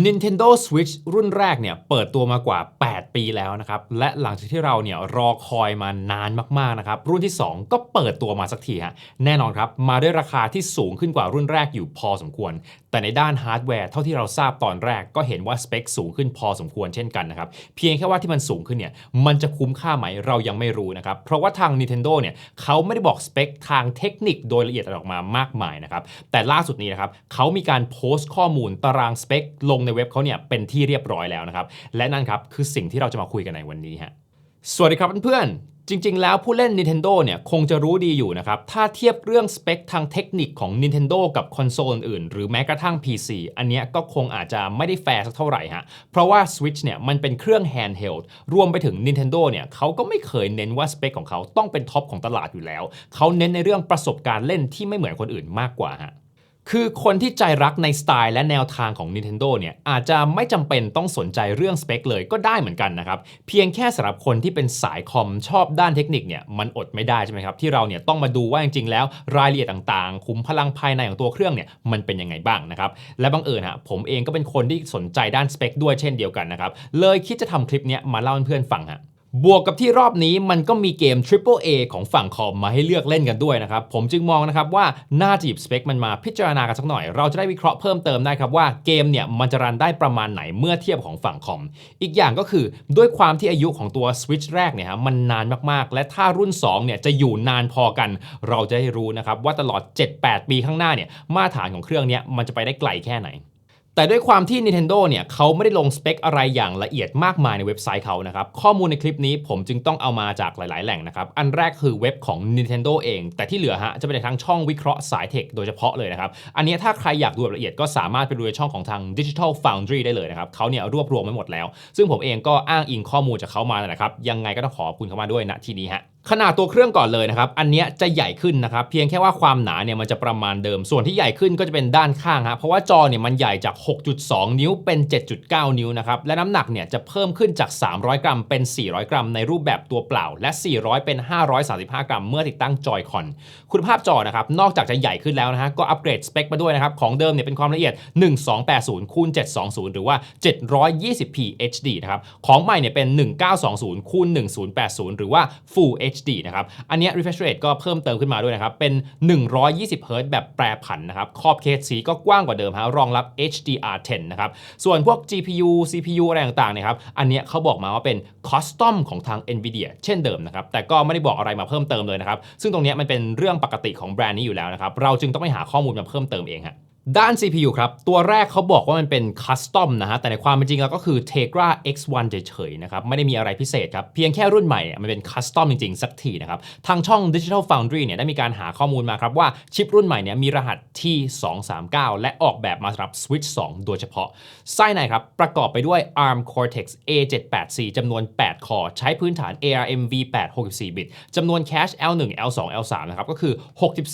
Nintendo Switch รุ่นแรกเนี่ยเปิดตัวมากว่า 8 ปีแล้วนะครับ และหลังจากที่เราเนี่ยรอคอยมานานมากๆนะครับ รุ่นที่ 2 ก็เปิดตัวมาสักทีฮะแน่นอนครับ มาด้วยราคาที่สูงขึ้นกว่ารุ่นแรกอยู่พอสมควร แต่ในด้านฮาร์ดแวร์เท่าที่เราทราบตอนแรกก็เห็นว่าสเปคสูงขึ้นพอสมควรเช่นกันนะครับ เพียงแค่ว่าที่มันสูงขึ้นเนี่ยมันจะคุ้มค่าไหมเรายังไม่รู้นะครับ เพราะว่าทาง Nintendo เนี่ยเขาไม่ได้บอกสเปคทางเทคนิคโดยละเอียดอออกมามากมายนะครับแต่ล่าสุดนี้นะครับเขามีการโพสต์ข้อมูลตารางสเปคลงในเว็บเขาเนี่ยเป็นที่เรียบร้อยแล้วนะครับ และนั่นครับคือสิ่งที่เราจะมาคุยกันในวันนี้ฮะสวัสดีครับเพื่อนๆจริง ๆ แล้วผู้เล่น Nintendo เนี่ยคงจะรู้ดีอยู่นะครับ ถ้าเทียบเรื่องสเปคทางเทคนิคของ Nintendo กับคอนโซลอื่น หรือแม้กระทั่ง PC อันเนี้ยก็คงอาจจะไม่ได้แฟร์สักเท่าไหร่ฮะ เพราะว่า Switch เนี่ยมันเป็นเครื่อง handheld รวมไปถึง Nintendo เนี่ยเขาก็ไม่เคยเน้นว่าสเปคของเขาต้องเป็นท็อปของตลาดอยู่แล้ว เขาเน้นในเรื่องประสบการณ์เล่นที่ไม่เหมือนคนอื่นมากกว่าฮะ คือคนที่ใจรักในสไตล์และแนวทางของ Nintendo เนี่ยอาจจะไม่จำเป็นต้องสนใจเรื่องสเปคเลยก็ได้เหมือนกันนะครับ เพียงแค่สำหรับคนที่เป็นสายคอมชอบด้านเทคนิคเนี่ยมันอดไม่ได้ใช่ไหมครับ ที่เราเนี่ยต้องมาดูว่าจริงๆแล้วรายละเอียดต่างๆขุมพลังภายในของตัวเครื่องเนี่ยมันเป็นยังไงบ้างนะครับ และบังเอิญฮะผมเองก็เป็นคนที่สนใจด้านสเปคด้วยเช่นเดียวกันนะครับเลยคิดจะทำคลิปเนี้ยมาเล่าให้เพื่อนฟังฮะ บวกกับที่รอบนี้มันก็มีเกม Triple A ของฝั่งคอมมาให้เลือกเล่นกันด้วยนะครับ ผมจึงมองนะครับว่าน่าจะหยิบสเปคมันมาพิจารณากันสักหน่อย เราจะได้วิเคราะห์เพิ่มเติมได้ครับว่าเกมเนี่ยมันจะรันได้ประมาณไหนเมื่อเทียบของฝั่งคอม อีกอย่างก็คือด้วยความที่อายุของตัว Switch แรกเนี่ยฮะมันนานมากๆ และถ้ารุ่น2เนี่ยจะอยู่นานพอกัน เราจะได้รู้นะครับว่าตลอด 7-8 ปีข้างหน้าเนี่ยมาตรฐานของเครื่องเนี้ยมันจะไปได้ไกลแค่ไหน แต่ด้วยความที่ Nintendo เนี่ยเขาไม่ได้ลงสเปคอะไรอย่างละเอียดมากมายในเว็บไซต์เขานะครับ ข้อมูลในคลิปนี้ผมจึงต้องเอามาจากหลาย ๆ แหล่งนะครับ อันแรกคือเว็บของ Nintendo เอง แต่ที่เหลือฮะจะเป็นในทางช่องวิเคราะห์สายเทคโดยเฉพาะเลยนะครับ อันนี้ถ้าใครอยากดูรายละเอียดก็สามารถไปดูในช่องของทาง Digital Foundry ได้เลยนะครับเขาเนี่ยรวบรวมไว้หมดแล้ว ซึ่งผมเองก็อ้างอิงข้อมูลจากเขามานะครับยังไงก็ต้องขอบคุณเขามาด้วยณที่นี้ฮะ ขนาดตัวเครื่องก่อนเลยนะครับ อันนี้จะใหญ่ขึ้นนะครับ เพียงแค่ว่าความหนาเนี่ยมันจะประมาณเดิม ส่วนที่ใหญ่ขึ้นก็จะเป็นด้านข้างฮะ เพราะว่าจอเนี่ยมันใหญ่จาก 6.2 นิ้วเป็น 7.9 นิ้วนะครับ และน้ำหนักเนี่ยจะเพิ่มขึ้นจาก 300 กรัมเป็น 400 กรัม ในรูปแบบตัวเปล่า และ 400 เป็น 535 กรัม เมื่อติดตั้งจอยคอน คุณภาพจอนะครับ นอกจากจะใหญ่ขึ้นแล้วนะฮะ ก็อัปเกรดสเปคมาด้วยนะครับ ของเดิมเนี่ยเป็นความละเอียด 1280คูณ720 หรือว่า 720p HD นะครับ ของใหม่เนี่ยเป็น 1920คูณ1080 หรือว่า Full HD นะครับ อันนี้ refresh rate ก็เพิ่มเติมขึ้นมาด้วยนะครับ เป็น 120 Hz แบบแปรผันนะครับ ขอบเขตสีก็กว้างกว่าเดิมฮะ รองรับ HDR10 นะครับ ส่วนพวก GPU CPU อะไรต่างๆเนะครับ อันนี้เขาบอกมาว่าเป็น custom ของทาง NVIDIA เช่นเดิมนะครับ แต่ก็ไม่ได้บอกอะไรมาเพิ่มเติมเลยนะครับ ซึ่งตรงนี้มันเป็นเรื่องปกติของแบรนด์นี้อยู่แล้วนะครับ เราจึงต้องไปหาข้อมูลมาเพิ่มเติมเองฮะ ด้าน CPU ครับ ตัวแรกเขาบอกว่ามันเป็นคัสตอมนะฮะ แต่ในความเป็นจริงแล้วก็คือ Tegra X1 เฉยๆนะครับ ไม่ได้มีอะไรพิเศษครับ เพียงแค่รุ่นใหม่มันเป็นคัสตอมจริงๆ สักทีนะครับ ทางช่อง Digital Foundry เนี่ยได้มีการหาข้อมูลมาครับว่าชิปรุ่นใหม่เนี่ยมีรหัส T239 และออกแบบมาสำหรับ Switch 2 โดยเฉพาะ ไส้ในครับ ประกอบไปด้วย ARM Cortex A784 จำนวน 8 คอร์ใช้พื้นฐาน ARM V8 64 บิตจำนวนแคช L1 L2 L3 นะครับก็คือ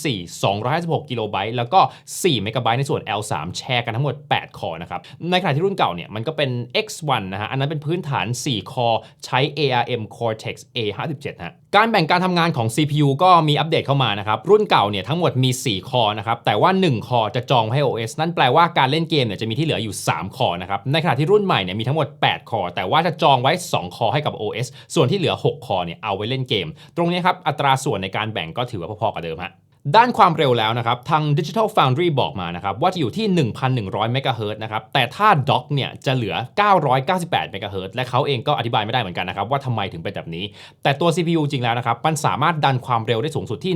64 256กิโลไบต์แล้วก็4เมกะไบต์ในส่วน L3 แชร์กันทั้งหมด 8 คอนะครับ ในขณะที่รุ่นเก่าเนี่ยมันก็เป็น X1 นะฮะ อันนั้นเป็นพื้นฐาน 4 คอ ใช้ ARM Cortex A57 ฮะ การแบ่งการทำงานของ CPU ก็มีอัปเดตเข้ามานะครับ รุ่นเก่าเนี่ยทั้งหมดมี 4 คอนะครับ แต่ว่า 1 คอจะจองให้ OS นั่นแปลว่าการเล่นเกมเนี่ยจะมีที่เหลืออยู่ 3 คอนะครับ ในขณะที่รุ่นใหม่เนี่ยมีทั้งหมด 8 คอ แต่ว่าจะจองไว้ 2 คอให้กับ OS ส่วนที่เหลือ 6 คอเนี่ยเอาไว้เล่นเกม ตรงนี้ครับอัตราส่วนในการแบ่งก็ถือว่าพอๆกับเดิมฮะ ด้านความเร็วแล้วนะครับ ทาง Digital Foundry บอกมานะครับ ว่าจะอยู่ที่ 1,100 MHz นะครับ แต่ถ้า Dock เนี่ยจะเหลือ 998 MHz และเขาเองก็อธิบายไม่ได้เหมือนกันนะครับ ว่าทำไมถึงเป็นแบบนี้ แต่ตัว CPU จริงแล้วนะครับ มันสามารถดันความเร็วได้สูงสุดที่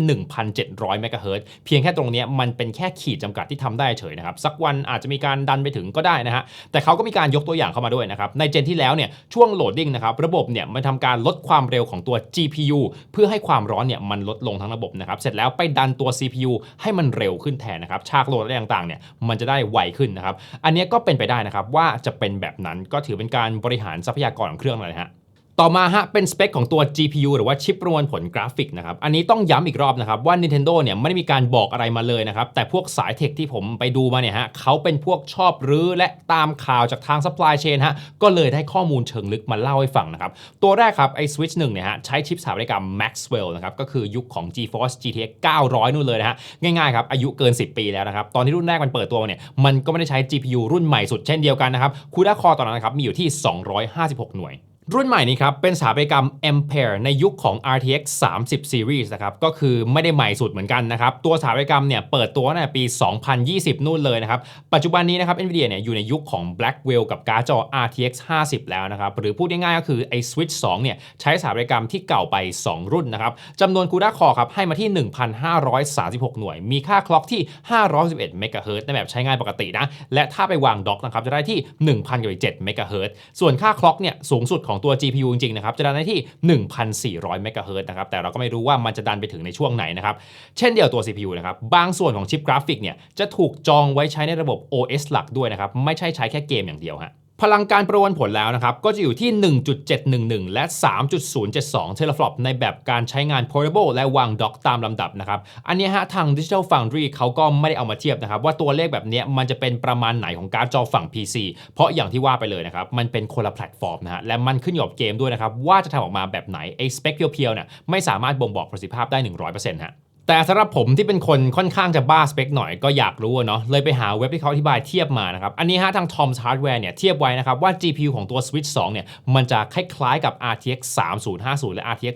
1,700 MHz เฮิร์เพียงแค่ตรงนี้มันเป็นแค่ขีดจำกัดที่ทำได้เฉยนะครับ สักวันอาจจะมีการดันไปถึงก็ได้นะฮะแต่เขาก็มีการยกตัวอย่างเข้ามาด้วยนะครับในเจนที่แล้วเนี่ยช่วงโหลดดิ้งนะครับระบบเนี่ยมันทำการลดความเร็วของตัว GPU เพื่อให้ความร้อนเนี่ยมันลดลงทั้งระบบนะครับเสร็จแล้วไปดันตัว CPU ให้มันเร็วขึ้นแทนนะครับ ฉากโหลดอะไรต่างๆเนี่ยมันจะได้ไวขึ้นนะครับ อันนี้ก็เป็นไปได้นะครับว่าจะเป็นแบบนั้นก็ถือเป็นการบริหารทรัพยากรของเครื่องเลยฮะ ต่อมาฮะเป็นสเปคของตัว GPU หรือว่าชิปประมวลผลกราฟิกนะครับ อันนี้ต้องย้ำอีกรอบนะครับ ว่า Nintendo เนี่ยไม่ได้มีการบอกอะไรมาเลยนะครับ แต่พวกสายเทคที่ผมไปดูมาเนี่ยฮะเขาเป็นพวกชอบรื้อและตามข่าวจากทาง supply chain ฮะก็เลยได้ข้อมูลเชิงลึกมาเล่าให้ฟังนะครับ ตัวแรกครับไอ้ Switch 1เนี่ยฮะใช้ชิปสถาปัตยกรรม Maxwell นะครับก็คือยุคของ GeForce GTX 900 นู่นเลยนะฮะง่ายๆครับอายุเกิน 10 ปีแล้วนะครับตอนที่รุ่นแรกมันเปิดตัวเนี่ยมันก็ไม่ได้ใช้ GPU รุ่นใหม่สุดเช่นเดียวกันนะครับ CUDA Core ตอนนั้นนะครับมีอยู่ที่ 256 หน่วย รุ่นใหม่นี้ครับเป็นสถาปัตยกรรม Ampere ในยุคของ RTX 30 Series นะครับก็คือไม่ได้ใหม่สุดเหมือนกันนะครับตัวสถาปัตยกรรมเนี่ยเปิดตัวตั้งแต่ปี 2020 นู่นเลยนะครับปัจจุบันนี้นะครับ NVIDIA เนี่ยอยู่ในยุคของ Blackwell กับการ์ดจอ RTX 50 แล้วนะครับหรือพูดง่ายๆก็คือไอ้ Switch 2เนี่ยใช้สถาปัตยกรรมที่เก่าไป 2 รุ่นนะครับจำนวน CUDA Core ครับให้มาที่ 1,536 หน่วย มีค่าคล็อกที่ 511เมกะเฮิรตซ์ในแบบใช้งานปกตินะและถ้าไปวางด็อกนะครับจะได้ที่ 1,007เมกะเฮิรตซ์ส่วนค่าคล็อกเนี่ยสูงสุดของของตัว GPU จริงๆนะครับจะดันได้ที่ 1,400เมกะเฮิรตซ์นะครับแต่เราก็ไม่รู้ว่ามันจะดันไปถึงในช่วงไหนนะครับเช่นเดียวตัว CPU นะครับบางส่วนของชิปกราฟิกเนี่ยจะถูกจองไว้ใช้ในระบบ OS หลักด้วยนะครับไม่ใช่ใช้แค่เกมอย่างเดียวฮะ พลังการประมวลผลแล้วนะครับก็จะอยู่ที่ 1.711 และ 3.072เทเลฟลอปในแบบการใช้งาน portable และวางด็อกตามลำดับนะครับอันนี้ฮะทาง Digital Foundry เขาก็ไม่ได้เอามาเทียบนะครับว่าตัวเลขแบบนี้มันจะเป็นประมาณไหนของการ์ดจอฝั่ง PC เพราะอย่างที่ว่าไปเลยนะครับมันเป็นคนละแพลตฟอร์มนะฮะและมันขึ้นอยู่กับเกมด้วยนะครับว่าจะทำออกมาแบบไหนไอ้สเปคเพียวๆเนี่ยไม่สามารถบ่งบอกประสิทธิภาพได้ 100%ฮะ แต่สำหรับผมที่เป็นคนค่อนข้างจะบ้าสเปคหน่อยก็อยากรู้เนาะเลยไปหาเว็บที่เขาอธิบายเทียบมานะครับ อันนี้ฮะทาง Tom's Hardware เนี่ยเทียบไว้นะครับว่า GPU ของตัว Switch 2 เนี่ย มันจะคล้ายๆกับ RTX 3050 และ RTX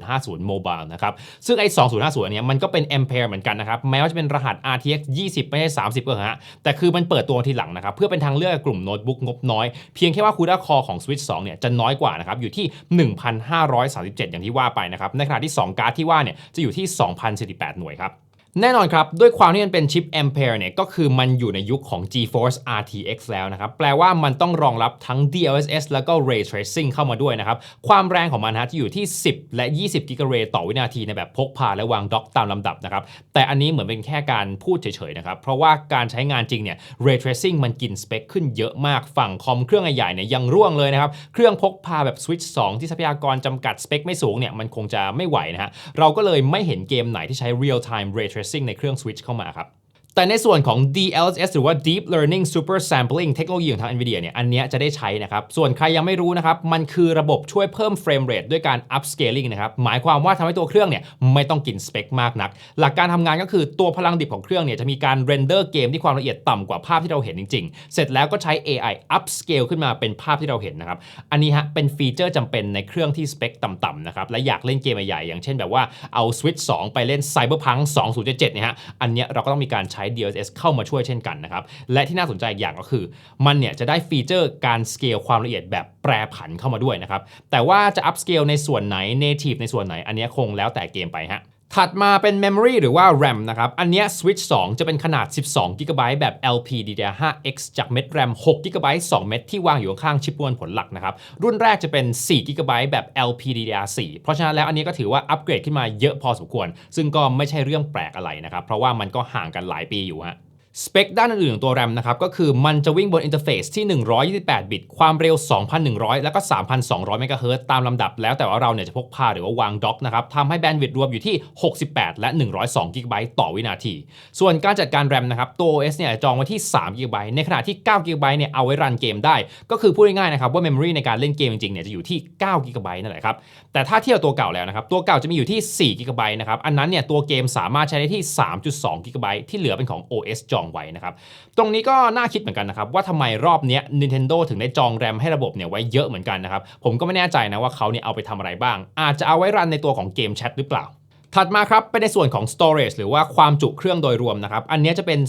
2050 Mobile นะครับ ซึ่งไอ้ 2050 อันเนี้ยมันก็เป็น Ampere เหมือนกันนะครับ แม้ว่าจะเป็นรหัส RTX 20 ไม่ใช่ 30 ก็ฮะแต่คือมันเปิดตัวทีหลังนะครับ เพื่อเป็นทางเลือกกลุ่มโน้ตบุ๊กงบน้อย เพียงแค่ว่า CUDA Core ของ Switch 2 เนี่ยจะน้อยกว่านะครับอยู่ที่ 1,537 อย่างที่ว่าไปนะครับในขณะที่ 2 การ์ดที่ว่าเนี่ยจะอยู่ที่2 0 2,048 หน่วยครับ แน่นอนครับ ด้วยความที่มันเป็นชิป Ampere เนี่ยก็คือมันอยู่ในยุคของ GeForce RTX แล้วนะครับ แปลว่ามันต้องรองรับทั้ง DLSS แล้วก็ Ray Tracing เข้ามาด้วยนะครับ ความแรงของมันฮะที่อยู่ที่ 10 และ 20 กิกะเรต่อวินาทีในแบบพกพาและวางด็อกตามลำดับนะครับ แต่อันนี้เหมือนเป็นแค่การพูดเฉยๆนะครับ เพราะว่าการใช้งานจริงเนี่ย Ray Tracing มันกินสเปคขึ้นเยอะมากฝั่งคอมเครื่องใหญ่ๆเนี่ยยังร่วงเลยนะครับ เครื่องพกพาแบบ Switch 2 ที่ทรัพยากรจำกัดสเปคไม่สูงเนี่ยมันคงจะไม่ไหวนะฮะเราก็เลยไม่เห็นเกมไหนที่ใช้ real time ray tracing ในเครื่อง Switch เข้ามาครับ แต่ในส่วนของ DLSS หรือว่า Deep Learning Super Sampling เทคโนโลยีของทาง NVIDIA เนี่ย อันเนี้ยจะได้ใช้นะครับ ส่วนใครยังไม่รู้นะครับ มันคือระบบช่วยเพิ่ม frame rate ด้วยการ upscaling นะครับ หมายความว่าทำให้ตัวเครื่องเนี่ยไม่ต้องกินสเปคมากนัก หลักการทำงานก็คือตัวพลังดิบของเครื่องเนี่ยจะมีการ render เกมที่ความละเอียดต่ำกว่าภาพที่เราเห็นจริง ๆ เสร็จแล้วก็ใช้ AI upscale ขึ้นมาเป็นภาพที่เราเห็นนะครับ อันนี้ฮะเป็นฟีเจอร์จำเป็นในเครื่องที่สเปคต่ำๆนะครับ และอยากเล่นเกมใหญ่ๆอย่างเช่นแบบว่าเอา Switch 2 ไปเล่น Cyberpunk 2077เนี่ยฮะ อันเนี้ยเราก็ต้องมีการใช้ช้ DLSS เข้ามาช่วยเช่นกันนะครับ และที่น่าสนใจอีกอย่างก็คือ มันเนี่ยจะได้ฟีเจอร์การสเกลความละเอียดแบบแปรผันเข้ามาด้วยนะครับ แต่ว่าจะอัพสเกลในส่วนไหน native ในส่วนไหน อันนี้คงแล้วแต่เกมไปฮะ ถัดมาเป็น Memory หรือว่า RAM นะครับ อันนี้ Switch 2 จะเป็นขนาด 12 GB แบบ LPDDR5X จากเม็ด RAM 6 GB 2 เม็ดที่วางอยู่ข้างๆชิปประมวลผลหลักนะครับ รุ่นแรกจะเป็น 4 GB แบบ LPDDR4 เพราะฉะนั้นแล้วอันนี้ก็ถือว่าอัปเกรดขึ้นมาเยอะพอสมควร ซึ่งก็ไม่ใช่เรื่องแปลกอะไรนะครับ เพราะว่ามันก็ห่างกันหลายปีอยู่ฮะ สเปคด้านอื่นๆของตัว RAM นะครับก็คือมันจะวิ่งบนอินเทอร์เฟซที่ 128 บิต ความเร็ว 2,100 แล้วก็ 3,200เมกะเฮิรตตามลำดับแล้วแต่ว่าเราเนี่ยจะพกพาหรือว่าวางด็อกนะครับทำให้แบนด์วิดต์รวมอยู่ที่ 68 และ 102กิกไบต์ต่อวินาที ส่วนการจัดการ RAM นะครับตัว OS เนี่ยจองไว้ที่3กิกไบต์ในขณะที่9กิกไบต์เนี่ยเอาไว้รันเกมได้ ก็คือพูดง่ายๆนะครับว่า Memory ในการเล่นเกมจริงๆเนี่ยจะอยู่ที่9กิกไบต์นั่นแหละครับแต่ถ้าเทียบตัวเก่าแล้วนะครับตัวเก่าจะมีอยู่ที่4กิกไบต์นะครับอันนั้นเนี่ยตัวเกมสามารถใช้ได้ที่ 3.2กิกไบต์ที่เหลือเป็นของ OS จองไว้นะครับ ตรงนี้ก็น่าคิดเหมือนกันนะครับ ว่าทำไมรอบนี้ Nintendo ถึงได้จองแรมให้ระบบเนี่ยไว้เยอะเหมือนกันนะครับ ผมก็ไม่แน่ใจนะว่าเขาเนี่ยเอาไปทำอะไรบ้าง อาจจะเอาไว้รันในตัวของเกมแชทหรือเปล่า ถัดมาครับเป็นในส่วนของ storage หรือว่าความจุเครื่องโดยรวมนะครับ อันนี้จะเป็น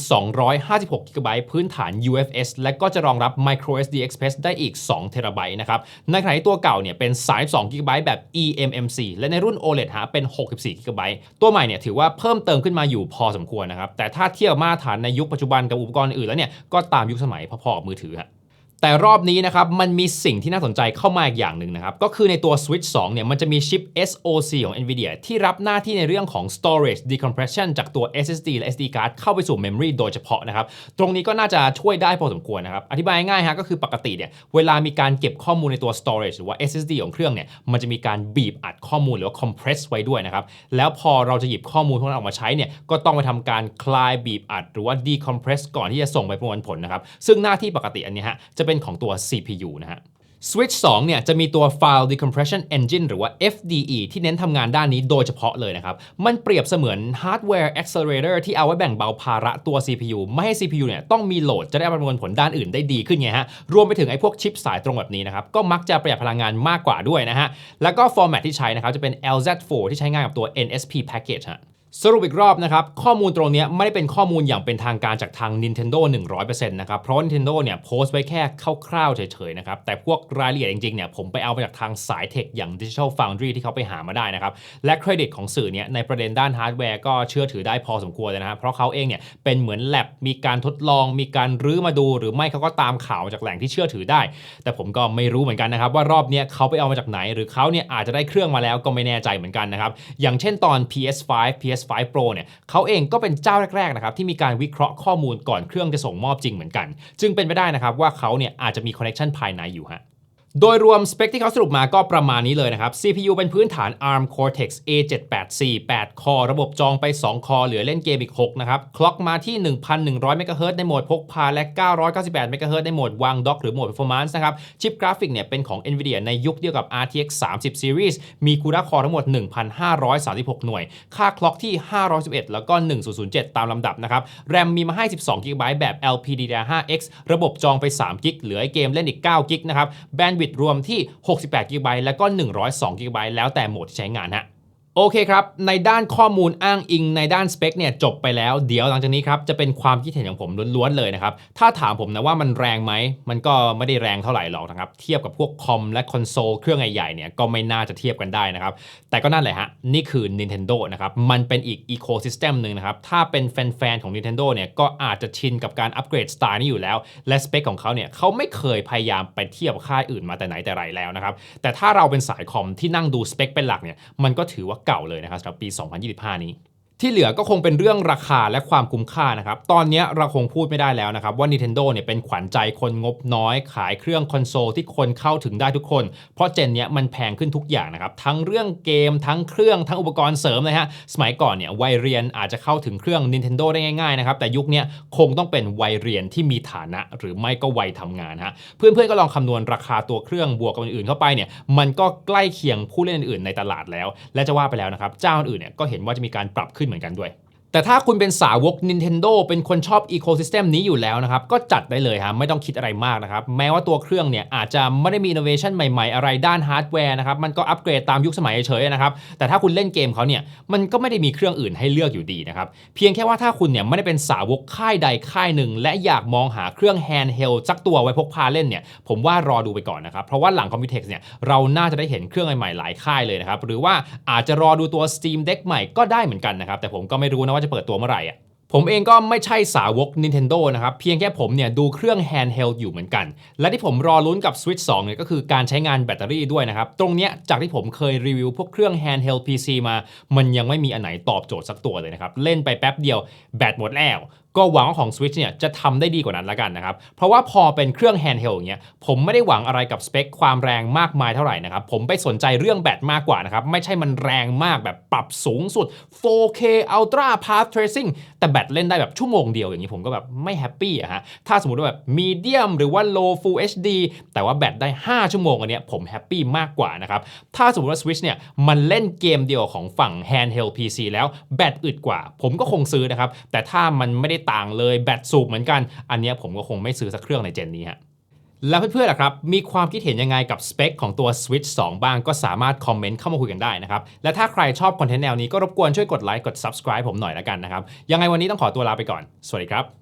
256 g b พื้นฐาน UFS และก็จะรองรับ micro SD express ได้อีก 2 t b นะครับ ในขณะที่ตัวเก่าเนี่ยเป็น 32 g b แบบ eMMC และในรุ่น OLED ฮะเป็น 64 g b ตัวใหม่เนี่ยถือว่าเพิ่มเติมขึ้นมาอยู่พอสมควรนะครับ แต่ถ้าเทียบมาตรฐานในยุคปัจจุบันกับอุปกรณ์อื่นแล้วเนี่ยก็ตามยุคสมัยพอๆกับมือถือฮะ แต่รอบนี้นะครับ มันมีสิ่งที่น่าสนใจเข้ามาอีกอย่างหนึ่งนะครับ ก็คือในตัว Switch 2 เนี่ย มันจะมีชิป SoC ของ NVIDIA ที่รับหน้าที่ในเรื่องของ storage decompression จากตัว SSD และ SD card เข้าไปสู่ memory โดยเฉพาะนะครับ ตรงนี้ก็น่าจะช่วยได้พอสมควรนะครับ อธิบายง่ายฮะก็คือปกติเนี่ย เวลามีการเก็บข้อมูลในตัว storage หรือว่า SSD ของเครื่องเนี่ย มันจะมีการบีบอัดข้อมูลหรือว่า compress ไว้ด้วยนะครับ แล้วพอเราจะหยิบข้อมูลพวกนั้นออกมาใช้เนี่ย ก็ต้องไปทำการคลายบีบอัด หรือว่า decompress ก่อนที่จะส่งไปประมวลผลนะครับ ซึ่งหน้าที่ปกติอันนี้ฮะจะเป็นของตัว CPU นะฮะ Switch 2 เนี่ยจะมีตัว File Decompression Engine หรือว่า FDE ที่เน้นทำงานด้านนี้โดยเฉพาะเลยนะครับ มันเปรียบเสมือน Hardware Accelerator ที่เอาไว้แบ่งเบาภาระตัว CPU ไม่ให้ CPU เนี่ยต้องมีโหลดจะได้ประมวลผลด้านอื่นได้ดีขึ้นไงฮะ รวมไปถึงไอ้พวกชิปสายตรงแบบนี้นะครับ ก็มักจะประหยัดพลังงานมากกว่าด้วยนะฮะ แล้วก็ฟอร์แมตที่ใช้นะครับจะเป็น LZ4 ที่ใช้งานกับตัว NSP Package ฮะ สรุปอีกรอบนะครับ ข้อมูลตรงนี้ไม่ได้เป็นข้อมูลอย่างเป็นทางการจากทาง Nintendo 100%นะครับ เพราะ Nintendo เนี่ยโพสต์ไว้แค่คร่าวๆเฉยๆนะครับ แต่พวกรายละเอียดจริงๆเนี่ยผมไปเอามาจากทางสายเทคอย่าง Digital Foundry ที่เขาไปหามาได้นะครับ และเครดิตของสื่อเนี่ยในประเด็นด้านฮาร์ดแวร์ก็เชื่อถือได้พอสมควรเลยนะครับ เพราะเขาเองเนี่ยเป็นเหมือนแลบมีการทดลอง มีการรื้อมาดู หรือไม่เขาก็ตามข่าวจากแหล่งที่เชื่อถือได้ แต่ผมก็ไม่รู้เหมือนกันนะครับว่ารอบเนี้ยเขาไปเอามาจากไหน หรือเขาเนี่ยอาจจะได้เครื่องมาแล้วก็ไม่แน่ใจเหมือนกันนะครับอย่างเช่นตอน PS5 PS5 Pro เนี่ยเขาเองก็เป็นเจ้าแรกๆนะครับที่มีการวิเคราะห์ข้อมูลก่อนเครื่องจะส่งมอบจริงเหมือนกัน จึงเป็นไปได้นะครับว่าเขาเนี่ยอาจจะมีคอนเน c ชันภายในอยู่ฮะ โดยรวมสเปคที่เขาสรุปมาก็ประมาณนี้เลยนะครับ CPU เป็นพื้นฐาน ARM Cortex A784 8คอระบบจองไป 2 คอเหลือเล่นเกมอีก 6 นะครับ คล็อกมาที่ 1,100 MHz ในโหมดพกพาและ 998 MHz ในโหมดวางด็อกหรือโหมด performance นะครับ ชิปกราฟิกเนี่ยเป็นของ NVIDIA ในยุคเดียวกับ RTX 30 Series มีคูราคอทั้งหมด 1,536 หน่วย ค่าคล็อกที่ 511 แล้วก็ 1007 ตามลำดับนะครับแรมมีมาให้ 12 GB แบบ LPDDR5X ระบบจองไป3 g b เหลือเกมเล่นอีก9 g b นะครับแบนด์บิตรวมที่ 68 GB แล้วก็ 102 GB แล้วแต่โหมดที่ใช้งานฮะ โอเคครับ ในด้านข้อมูลอ้างอิง ในด้านสเปคเนี่ยจบไปแล้ว เดี๋ยวหลังจากนี้ครับจะเป็นความคิดเห็นของผมล้วนๆเลยนะครับ ถ้าถามผมนะว่ามันแรงไหม มันก็ไม่ได้แรงเท่าไหร่หรอกนะครับ เทียบกับพวกคอมและคอนโซลเครื่องใหญ่ๆเนี่ยก็ไม่น่าจะเทียบกันได้นะครับ แต่ก็นั่นแหละฮะ นี่คือ Nintendo นะครับ มันเป็นอีกอีโคซิสเต็มหนึ่งนะครับ ถ้าเป็นแฟนๆของ Nintendo เนี่ยก็อาจจะชินกับการอัปเกรดสไตล์นี้อยู่แล้ว และสเปคของเขาเนี่ยเขาไม่เคยพยายามไปเทียบค่ายอื่นมาแต่ไหนแต่ไรแล้วนะครับแต่ถ้าเราเป็นสายคอมที่นั่งดูสเปคเป็นหลักเนี่ยมันก็ถือว่าเก่าเลยนะครับสำหรับปี 2025 นี้ ที่เหลือก็คงเป็นเรื่องราคาและความคุ้มค่านะครับ ตอนนี้เราคงพูดไม่ได้แล้วนะครับ ว่า Nintendo เนี่ยเป็นขวัญใจคนงบน้อย ขายเครื่องคอนโซลที่คนเข้าถึงได้ทุกคน เพราะเจนเนี้ยมันแพงขึ้นทุกอย่างนะครับ ทั้งเรื่องเกม ทั้งเครื่อง ทั้งอุปกรณ์เสริมเลยฮะ สมัยก่อนเนี่ยวัยเรียนอาจจะเข้าถึงเครื่อง Nintendo ได้ง่ายๆนะครับ แต่ยุคนี้คงต้องเป็นวัยเรียนที่มีฐานะ หรือไม่ก็วัยทำงานฮะ เพื่อนๆก็ลองคำนวณราคาตัวเครื่องบวกกับอื่นๆเข้าไปเนี่ย มันก็ใกล้เคียงผู้เล่นอื่นๆในตลาดแล้ว และจะว่าไปแล้วนะครับ เจ้าอื่นเนี่ยก็เห็นว่าจะมีการปรับขึ้นเหมือนกันด้วย แต่ถ้าคุณเป็นสาวก Nintendo เป็นคนชอบอีโค y ิสเต็มนี้อยู่แล้วนะครับ ก็จัดได้เลยฮะไม่ต้องคิดอะไรมากนะครับ แม้ว่าตัวเครื่องเนี่ยอาจจะไม่ได้มีอินโนเวชันใหม่ๆ อะไรด้านฮาร์ดแวร์นะครับ มันก็อัปเกรดตามยุคสมัยเฉยๆนะครับ แต่ถ้าคุณเล่นเกมเขาเนี่ย มันก็ไม่ได้มีเครื่องอื่นให้เลือกอยู่ดีนะครับ เพียงแค่ว่าถ้าคุณเนี่ยไม่ได้เป็นสาวกค่ายใดค่ายหนึ่ง และอยากมองหาเครื่องแฮนด์เฮลสักตัวไว้พกพาเล่นเนี่ยผมว่ารอดูไปก่อนนะครับเพราะว่าหลังคอมพิวเท็กซ์เนี่ยเราน่าจะได้เห็นเครื่องใหม่ๆหลายค่ายเลยนะครับหรือว่าอาจจะรอดูตัว Steam Deck ใหม่ก็ได้เหมือนกันนะครับแต่ผมก็ไม่รู้นะว่าจะเปิดตัวเมื่อไหร่อะผมเองก็ไม่ใช่สาวก Nintendo นะครับ เพียงแค่ผมเนี่ยดูเครื่อง handheld อยู่เหมือนกัน และที่ผมรอลุ้นกับ Switch 2เนี่ยก็คือการใช้งานแบตเตอรี่ด้วยนะครับ ตรงเนี้ยจากที่ผมเคยรีวิวพวกเครื่อง handheld PC มา มันยังไม่มีอันไหนตอบโจทย์สักตัวเลยนะครับ เล่นไปแป๊บเดียวแบตหมดแล้วก็หวังว่าของ Switch เนี่ยจะทำได้ดีกว่านั้นละกันนะครับ เพราะว่าพอเป็นเครื่อง handheld อย่างเงี้ยผมไม่ได้หวังอะไรกับสเปคความแรงมากมายเท่าไหร่นะครับ ผมไปสนใจเรื่องแบตมากกว่านะครับ ไม่ใช่มันแรงมากแบบปรับสูงสุด 4K Ultra Path Tracing แต่แบตเล่นได้แบบชั่วโมงเดียวอย่างนี้ผมก็แบบไม่แฮปปี้อะฮะถ้าสมมติว่าแบบ medium หรือว่า low full HD แต่ว่าแบตได้ 5 ชั่วโมงอันเนี้ยผมแฮปปี้มากกว่านะครับถ้าสมมติว่า Switch เนี่ยมันเล่นเกมเดียวของฝั่ง handheld PC แล้วแบตอึดกว่า ผมก็คงซื้อนะครับแต่ถ้ามันไม่ได้ต่างเลยแบตสูบเหมือนกัน อันนี้ผมก็คงไม่ซื้อสักเครื่องในเจนนี้ฮะแล้วเพื่อนๆล่ะครับ มีความคิดเห็นยังไงกับสเปคของตัว Switch 2 บ้างก็สามารถคอมเมนต์เข้ามาคุยกันได้นะครับ และถ้าใครชอบคอนเทนต์แนวนี้ก็รบกวนช่วยกดไลค์กด subscribe ผมหน่อยละกันนะครับ ยังไงวันนี้ต้องขอตัวลาไปก่อน สวัสดีครับ